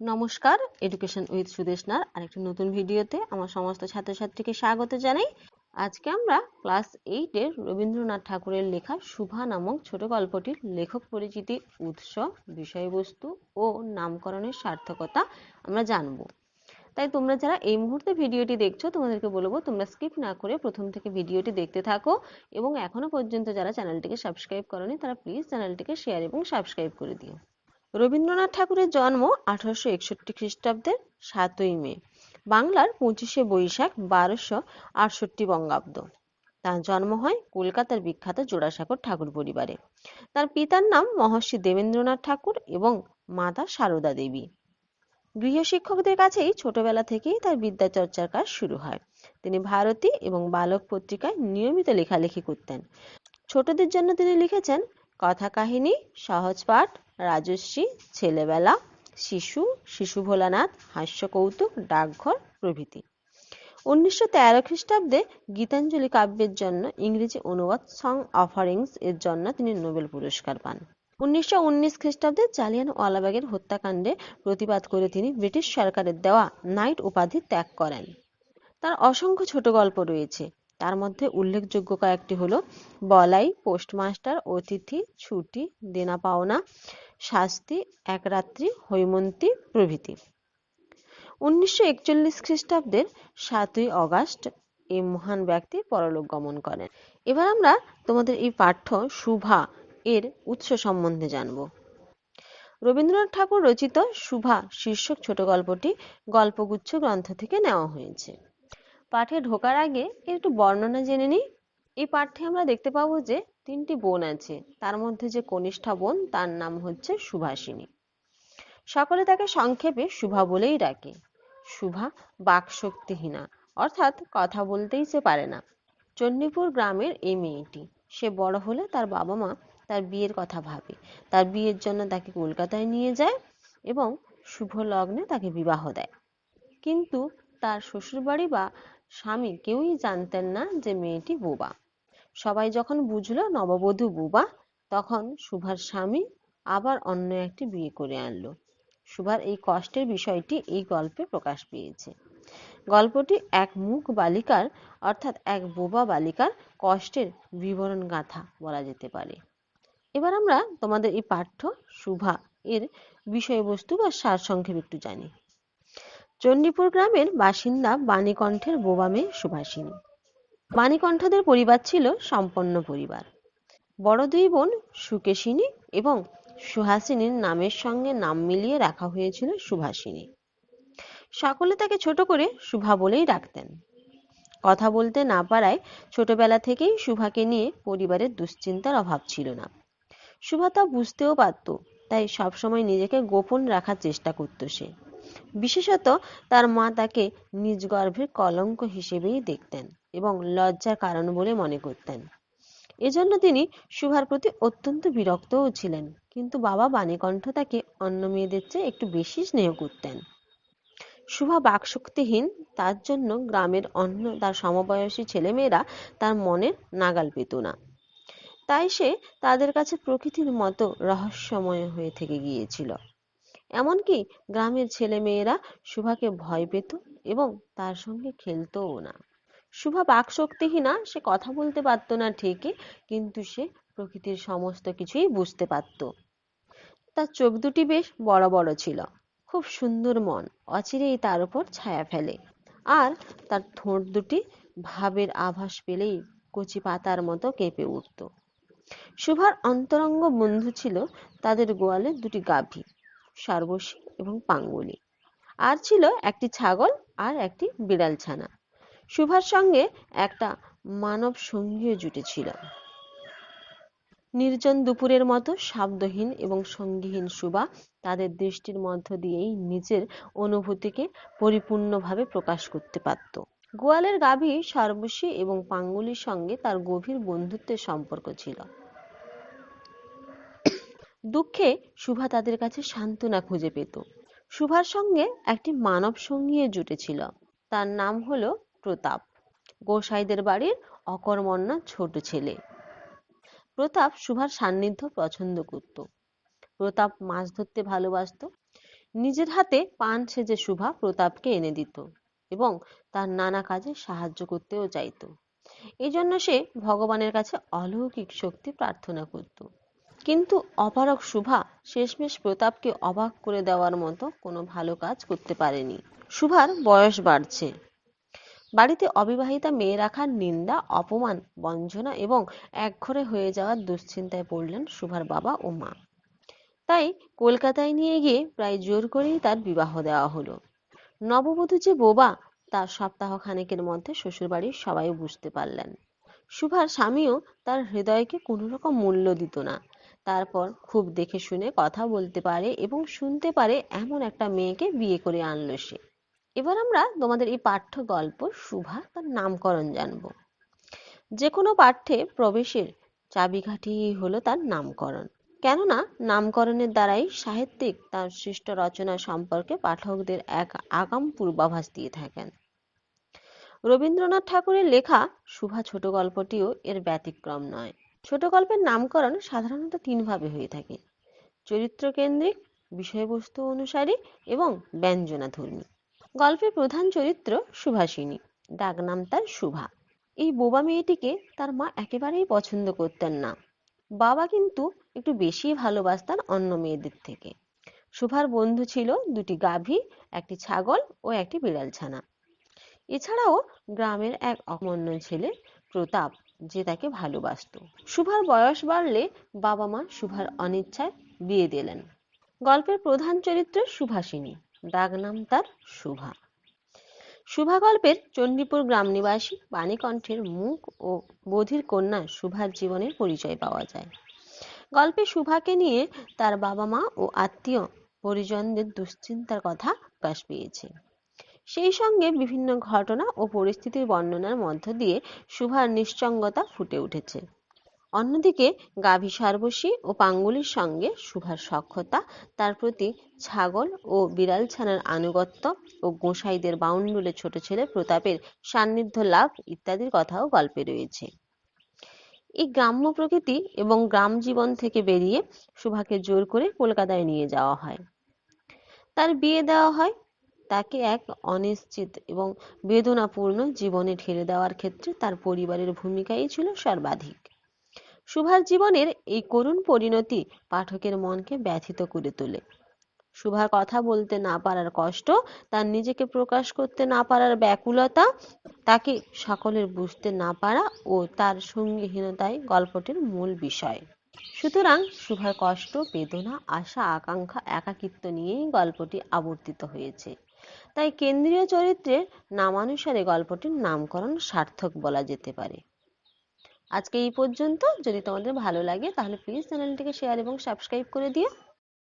নমস্কার education with সুদেশনার আরেকটি নতুন ভিডিওতে আমার সমস্ত ছাত্রছাত্রীকে স্বাগত জানাই। আজকে আমরা ক্লাস এইটের রবীন্দ্রনাথ ঠাকুরের লেখা শুভা নামক ছোট গল্পটির লেখক পরিচিতি, উৎস, বিষয়বস্তু ও নামকরণের সার্থকতা আমরা জানব। তাই তোমরা যারা এই মুহূর্তে ভিডিওটি দেখছ, তোমাদেরকে বলব তোমরা স্কিপ না করে প্রথম থেকে ভিডিওটি দেখতে থাকো এবং এখনও পর্যন্ত যারা চ্যানেলটিকে সাবস্ক্রাইব করনি, তারা প্লিজ চ্যানেলটিকে শেয়ার এবং সাবস্ক্রাইব করে দিও। রবীন্দ্রনাথ ঠাকুরের জন্ম আঠারোশো একষট্টি খ্রিস্টাব্দের সাতই মে, বাংলার পঁচিশে বৈশাখ বারোশো আটষট্টি বঙ্গাব্দ। তার জন্ম হয় কলকাতার বিখ্যাত জোড়াসাঁকোর ঠাকুর পরিবারে। তার পিতার নাম মহর্ষি দেবেন্দ্রনাথ ঠাকুর এবং মাতা সারদা দেবী। গৃহশিক্ষকদের কাছেই ছোটবেলা থেকেই তার বিদ্যা চর্চার কাজ শুরু হয়। তিনি ভারতী এবং বালক পত্রিকায় নিয়মিত লেখালেখি করতেন। ছোটদের জন্য তিনি লিখেছেন, কথা কাহিনী, সহজ পাঠ রাজশ্রী ছেলেবেলা, শিশু শিশু ভোলানাথ হাস্য কৌতুক ডাকঘর প্রভৃতি। উনিশশো তেরো খ্রিস্টাব্দে গীতাঞ্জলি কাব্যের জন্য ইংরেজি অনুবাদ সং অফারিংস এর জন্য তিনি নোবেল পুরস্কার পান। উনিশশো উনিশ খ্রিস্টাব্দে জালিয়ান ওয়ালাবাগের হত্যাকাণ্ডে প্রতিবাদ করে তিনি ব্রিটিশ সরকারের দেওয়া নাইট উপাধি ত্যাগ করেন। তার অসংখ্য ছোট গল্প রয়েছে। তার মধ্যে উল্লেখযোগ্য কয়েকটি হলো, বলাই, পোস্টমাস্টার, অতিথি, ছুটি, দেনা পাওনা শাস্তি, এক রাত্রি, হৈমন্তী প্রভৃতি। উনিশশো একচল্লিশ খ্রিস্টাব্দের সাতই অগাস্ট এই মহান ব্যক্তি পরলোক গমন করেন। এবার আমরা তোমাদের এই পাঠ্য শুভা এর উৎস সম্বন্ধে জানব। রবীন্দ্রনাথ ঠাকুর রচিত শুভা শীর্ষক ছোট গল্পটি গল্পগুচ্ছ গ্রন্থ থেকে নেওয়া হয়েছে। পাঠে ঢোকার আগে একটু বর্ণনা জেনে নিই। এই পাঠে আমরা দেখতে পাবো যে তিনটি বোন আছে। তার মধ্যে যে কনিষ্ঠা বোন, তার নাম হচ্ছে সুভাষিনী। সকলে তাকে সংক্ষেপে শুভা বলেই ডাকে। শুভা বাকশক্তিহীনা, অর্থাৎ কথা বলতেই সে পারে না। চণ্ডীপুর গ্রামের এই মেয়েটি, সে বড় হলে তার বাবা মা তার বিয়ের কথা ভাবে। তার বিয়ের জন্য তাকে কলকাতায় নিয়ে যায় এবং শুভ লগ্নে তাকে বিবাহ দেয়। কিন্তু তার শ্বশুরবাড়ি বা স্বামী কেউই জানতেন না যে মেয়েটি বোবা। সবাই যখন বুঝলো নববধূ বোবা, তখন সুভার স্বামী আবার অন্য একটি বিয়ে করে আনলো। সুভার এই কষ্টের বিষয়টি এই গল্পে প্রকাশ পেয়েছে। গল্পটি এক মুখ বালিকার, অর্থাৎ এক বোবা বালিকার কষ্টের বিবরণ গাথা বলা যেতে পারে। এবার আমরা তোমাদের এই পাঠ্য শুভা এর বিষয়বস্তু বা সারসংক্ষেপ একটু জানি। চণ্ডীপুর গ্রামের বাসিন্দা বাণীকণ্ঠের বোবা মেয়ে সুভাষিনী বাণীকণ্ঠদের পরিবার ছিল সম্পন্ন পরিবার। বড় দুই বোন সুকেশিনী এবং সুহাসিনীর নামের সঙ্গে নাম মিলিয়ে রাখা হয়েছিল সুভাষিনী। সকলে তাকে ছোট করে শুভা বলেই ডাকতেন। কথা বলতে না পারায় ছোটবেলা থেকেই শুভাকে নিয়ে পরিবারের দুশ্চিন্তার অভাব ছিল না। শুভা তা বুঝতেও পারত, তাই সবসময় নিজেকে গোপন রাখার চেষ্টা করত সে। বিশেষত তার মা তাকে নিজ গর্ভের কলঙ্ক হিসেবেই দেখতেন এবং লজ্জার কারণ বলে মনে করতেন। এজন্য তিনি শুভার প্রতি অত্যন্ত বিরক্তও ছিলেন, কিন্তু বাবা বাণীকণ্ঠ তাকে অন্য মেয়েদের চেয়ে একটু বেশি স্নেহ করতেন। শুভা বাকশক্তিহীন, তার জন্য গ্রামের অন্য তার সমবয়সী ছেলেমেয়েরা তার মনের নাগাল পেত না। তাই সে তাদের কাছে প্রকৃতির মতো রহস্যময় হয়ে থেকে গিয়েছিল। এমনকি গ্রামের ছেলে মেয়েরা শুভাকে ভয় পেত এবং তার সঙ্গে খেলতও না। শুভা বাকশক্তিহীনা, সে কথা বলতে পারতো না ঠিকই, কিন্তু সে প্রকৃতির সমস্ত কিছুই বুঝতে পারত। তার চোখ দুটি বেশ বড় বড় ছিল। খুব সুন্দর মন, অচিরেই তার উপর ছায়া ফেলে। আর তার ঠোঁট দুটি ভাবের আভাস পেলেই কচি পাতার মতো কেঁপে উঠত। সুভার অন্তরঙ্গ বন্ধু ছিল তাদের গোয়ালে দুটি গাভী। সর্বশী এবং পাঙ্গুলি। আর ছিল একটি ছাগল আর একটি বিড়াল ছানা শুভার সঙ্গে একটা মানব সঙ্গীও জুটেছিল নির্জন দুপুরের মতো শব্দহীন এবং সঙ্গীহীন শুভা তাদের দৃষ্টির মধ্য দিয়েই নিজের অনুভূতিকে পরিপূর্ণভাবে প্রকাশ করতে পারত। গোয়ালের গাভী সর্বশী এবং পাঙ্গুলির সঙ্গে তার গভীর বন্ধুত্বের সম্পর্ক ছিল। দুঃখে শুভা তাদের কাছে সান্ত্বনা খুঁজে পেত। শুভার সঙ্গে একটি মানব সঙ্গীও জুটেছিল। তার নাম হলো প্রতাপ। গোসাইদের বাড়ির অকর্মণ্য ছোট ছেলে। প্রতাপ সুভার সান্নিধ্য পছন্দ করত। প্রতাপ মাছ ধরতে ভালোবাসত। নিজের হাতে পান সেজে শুভা প্রতাপকে এনে দিত এবং তার নানা কাজে সাহায্য করতেও চাইতো। এই জন্য সে ভগবানের কাছে অলৌকিক শক্তি প্রার্থনা করত। কিন্তু অপারক শুভা শেষমেশ প্রতাপকে অবাক করে দেওয়ার মতো কোনো ভালো কাজ করতে পারেনি। শুভার বয়স বাড়ছে। বাড়িতে অবিবাহিতা মেয়ে রাখার নিন্দা, অপমান, বঞ্চনা এবং একঘরে হয়ে যাওয়ার দুশ্চিন্তায় পড়লেন শুভার বাবা ও মা। তাই কলকাতায় নিয়ে গিয়ে প্রায় জোর করেই তার বিবাহ দেওয়া হলো। নববধূ যে বোবা, তার সপ্তাহ খানেকের মধ্যে শ্বশুরবাড়ির সবাই বুঝতে পারলেন। সুভার স্বামীও তার হৃদয়কে কোনো রকম মূল্য দিত না। তারপর খুব দেখে শুনে কথা বলতে পারে এবং শুনতে পারে এমন একটা মেয়েকে বিয়ে করে আনলো সে। এবার আমরা তোমাদের এই পাঠ্য গল্প শুভা তার নামকরণ জানব। যে কোনো পাঠ্যে প্রবেশের চাবিকাঠি হলো তার নামকরণ। কেননা নামকরণের দ্বারাই সাহিত্যিক তার সৃষ্ট রচনা সম্পর্কে পাঠকদের এক আগাম পূর্বাভাস দিয়ে থাকেন। রবীন্দ্রনাথ ঠাকুরের লেখা শুভা ছোট গল্পটিও এর ব্যতিক্রম নয়। ছোট গল্পের নামকরণ সাধারণত তিনভাবে হয়ে থাকে। চরিত্র কেন্দ্রিক বিষয়বস্তু অনুসারী এবং ব্যঞ্জনাধর্মী। গল্পের প্রধান চরিত্র সুভাষিনী ডাকনাম তার শুভা। এই বোবা মেয়েটিকে তার মা একেবারেই পছন্দ করতেন না। বাবা কিন্তু একটু বেশি ভালোবাসতেন অন্য মেয়েদের থেকে। শুভার বন্ধু ছিল দুটি গাভী, একটি ছাগল ও একটি বিড়াল ছানা এছাড়াও গ্রামের এক অকর্মণ্য ছেলে, প্রতাপ যে তাকে ভালোবাসত। শুভার বয়স বাড়লে বাবা মা শুভার অনিচ্ছায় বিয়ে দিলেন। গল্পের প্রধান চরিত্র সুভাষিনী, ডাকনাম তার শুভা শুভা গল্পের চণ্ডীপুর গ্রাম নিবাসী বাণীকণ্ঠের মুখ ও বধির কন্যা শুভার জীবনের পরিচয় পাওয়া যায়। গল্পে শুভাকে নিয়ে তার বাবা মা ও আত্মীয় পরিজনদের দুশ্চিন্তার কথা প্রকাশ পেয়েছে। সেই সঙ্গে বিভিন্ন ঘটনা ও পরিস্থিতির বর্ণনার মধ্য দিয়ে শুভার নিশ্চঙ্গতা ফুটে উঠেছে। অন্যদিকে গাভী সারবসী ও পাঙ্গুলির সঙ্গে শুভার সখ্যতা তার প্রতি ছাগল ও বিড়াল ছানার আনুগত্য ও গোসাইদের বাউন্ডুলে ছোট ছেলে প্রতাপের সান্নিধ্য লাভ ইত্যাদির কথাও গল্পে রয়েছে। এই গ্রাম্য প্রকৃতি এবং গ্রাম জীবন থেকে বেরিয়ে শুভাকে জোর করে কলকাতায় নিয়ে যাওয়া হয়। তার বিয়ে দেওয়া হয় তাকে এক অনিশ্চিত এবং বেদনাপূর্ণ জীবনে ঠেলে দেওয়ার ক্ষেত্রে তার পরিবারের ভূমিকাই ছিল সর্বাধিক। সুভার জীবনের এই করুণ পরিণতি পাঠকের মনকে ব্যথিত করে তোলে। সুভার কথা বলতে না পারার কষ্ট, তার নিজেকে প্রকাশ করতে না পারার ব্যাকুলতা, তাকে সকলের বুঝতে না পারা ও তার সঙ্গীহীনতাই গল্পটির মূল বিষয়। সুতরাং সুভার কষ্ট, বেদনা, আশা, আকাঙ্ক্ষা, একাকিত্ব নিয়েই গল্পটি আবর্তিত হয়েছে। তাই কেন্দ্রীয় চরিত্রের নামানুসারে গল্পটির নামকরণ সার্থক বলা যেতে পারে। আজকে এই পর্যন্ত। যদি তোমাদের ভালো লাগে, তাহলে প্লিজ চ্যানেলটিকে শেয়ার এবং সাবস্ক্রাইব করে দিও।